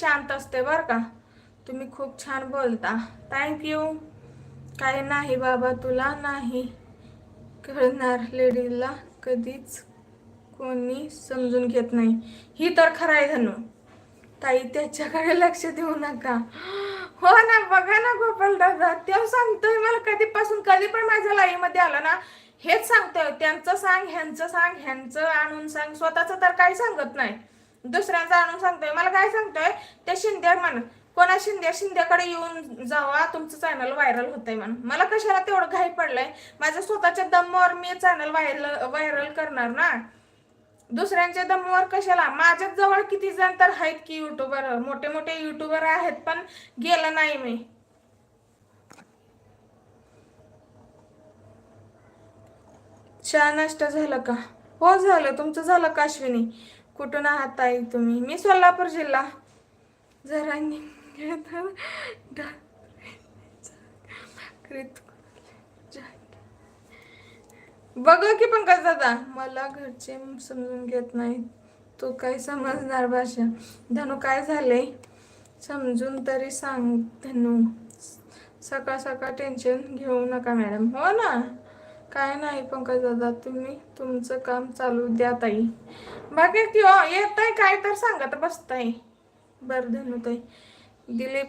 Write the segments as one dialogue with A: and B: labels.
A: शांत असते बरं का. तुम्ही खूप छान बोलता. थँक्यू काय नाही बाबा तुला नाही. कळणार लेडीजला कधीच कोणी समजून घेत नाही. ही तर खरं आहे धनू. ताई त्याच्याकडे लक्ष देऊ नका. हो ना बघा ना गोपाल दादा तेव्हा सांगतोय मला कधीपासून कधी पण माझ्या लाईमध्ये आलं ना हेच सांगतोय. त्यांचं सांग ह्यांचं सांग ह्यांचं आणून सांग स्वतःच तर काही सांगत नाही. दुसऱ्यांचा आणून सांगतोय. मला काय सांगतोय ते शिंदे म्हण कोणा शिंदे शिंदेकडे येऊन जावा तुमचं चॅनल व्हायरल होतंय म्हणून मला कशाला तेवढं घाई पडलंय? माझ्या स्वतःच्या दमवर मी चॅनल व्हायरल व्हायरल करणार ना? दुसऱ्यांच्या दमवर कशाला? माझ्याच जवळ किती जण तर आहेत की युट्यूबर मोठे मोठे युट्यूबर आहेत पण गेलं नाही मी. चहा नाश्ता झालं का? हो झालं. तुमचं झालं का अश्विनी? कुठून आहात ताई तुम्ही? मी सोलापूर जिल्हा. जरा बघ तर भाकरीत बघा की पंकज दादा मला घरचे समजून घेत नाही तू काय समजणार भाषा. धनू काय झाले समजून तरी सांग धनू. सकाळ सकाळ टेन्शन घेऊ नका मॅडम. हो ना? काय नाही पंकज दादा तुम्ही तुमचं काम चालू द्या ताई. बाकी किंवा हो, येताय येत आहे काय तर सांगत बसताय. बरं धनू ताई दिलीप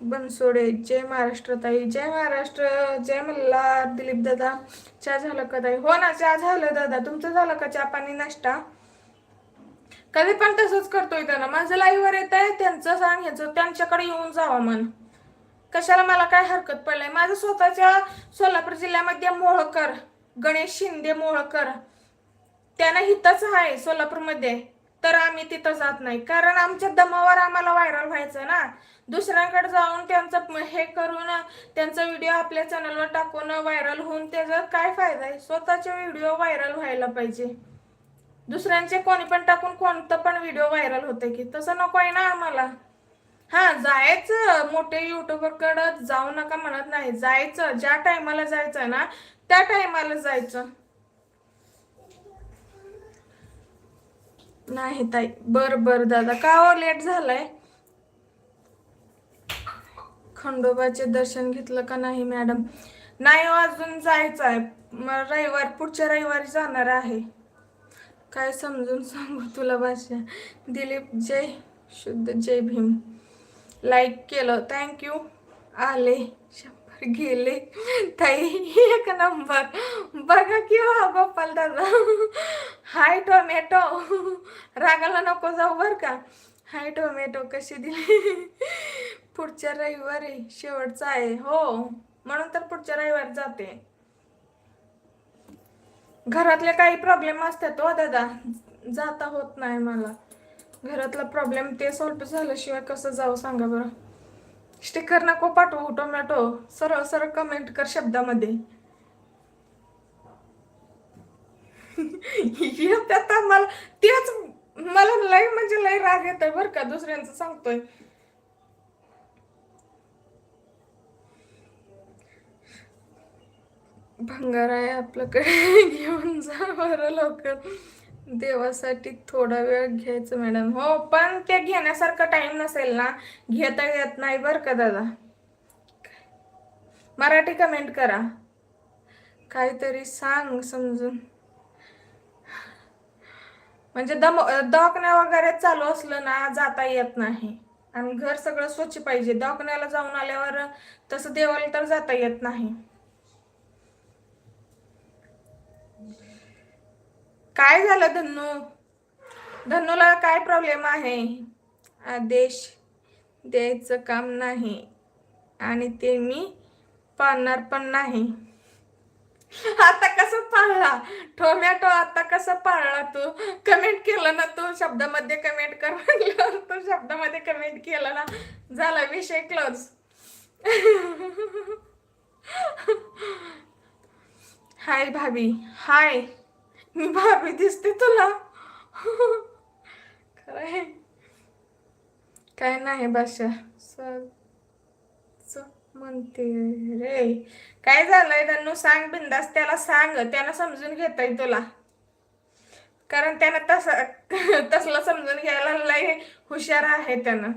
A: बनसोडे जय महाराष्ट्र ताई. जय महाराष्ट्र जय मल्हार दिलीप दादा. चहा झालं का ताई? हो ना चहा झालं दादा. तुमचं झालं का चहा पाणी नाश्ता? कधी पण तसंच करतोय त्यांना माझं लाईव्हवर येत आहे त्यांचं सांग ह्याचं त्यांच्याकडे येऊन जावं मन. कशाला मला काय हरकत पडलंय? माझं स्वतःच्या सोलापूर जिल्ह्यामध्ये मोहकर गणेश शिंदे मोहकर त्यानं हितच आहे सोलापूरमध्ये. तर आम्ही तिथं जात नाही. कारण आमच्या दमावर आम्हाला व्हायरल व्हायचं ना. दुसऱ्यांकडे जाऊन त्यांचं हे करून त्यांचा व्हिडिओ आपल्या चॅनलवर टाकून व्हायरल होऊन त्याचा काय फायदा आहे? स्वतःचे व्हिडिओ व्हायरल व्हायला पाहिजे. दुसऱ्यांचे कोणी पण टाकून कोणतं पण व्हिडिओ व्हायरल होते की. तसं नको आहे ना आम्हाला. हा जायचं. मोठे युट्यूबरकडे जाऊ नका म्हणत नाही. जायचं. ज्या टायमाला जायचं ना त्या टायमाला जायचं. नाही ताई. बर बर दादा. का हो लेट झालाय? खंडोबाचे दर्शन घेतलं का नाही मॅडम? नाही हो अजून जायचं आहे रविवार पुढच्या रविवारी जाणार आहे. काय समजून सांगू तुला भाषा? दिलीप जय शुद्ध जय भीम. लाईक केलं. थँक्यू आले. शंभर गेले. ताई एक नंबर बघा की हो गोपाल दादा. हाय टोमॅटो रागाला नको जाऊ बर का? हाय टोमॅटो कशी दिली? पुढच्या रविवारी. शेवटचा आहे. हो. म्हणून तर पुढच्या रविवारी जाते. घरातले काही प्रॉब्लेम असतात हो दादा. जाता होत नाही मला. घरातला प्रॉब्लेम ते सॉल्व झाल्याशिवाय कसं जाऊ सांगा बरं? स्टिकर नको पाठवू टोमॅटो सरळ सरळ कमेंट कर शब्दामध्ये. आता मला तेच मला लय म्हणजे लय राग येतोय बरं का दुसऱ्यांचं सांगतोय. भंगार आहे आपल्याकडे घेऊन जा बरं लवकर. देवासाठी थोडा वेळ घ्यायचं मॅडम हो पण ते घेण्यासारखं टाइम नसेल ना. घेता येत नाही बरं का दादा? मराठी कमेंट करा. काहीतरी सांग समजून. म्हणजे दम दवाखाना वगैरे चालू असलं ना जाता येत नाही. आणि घर सगळं स्वच्छ पाहिजे. दवाखान्याला जाऊन आल्यावर तसं देवाला तर जाता येत नाही. काय झालं धन्नू? धन्नूला काय प्रॉब्लेम आहे? आदेश द्यायचं काम नाही आणि ते मी पाळणार पण नाही. आता कसं पाळला? टोमॅटो आता कसं पाळला तू? कमेंट केलं ना तू? शब्दामध्ये कमेंट कर म्हणलं. तू शब्दामध्ये कमेंट केलं ना? झाला विषय क्लोज हाय भाभी. हाय. मी भाभी दिसते तुला. खरंय काय नाही भाषा स म्हणते रे काय झालंय त्यांना सांग बिंदास त्याला सांग. त्यानं समजून घेताय तुला. कारण त्यानं तसा तसलं समजून घ्यायला लय हुशार आहे त्यानं.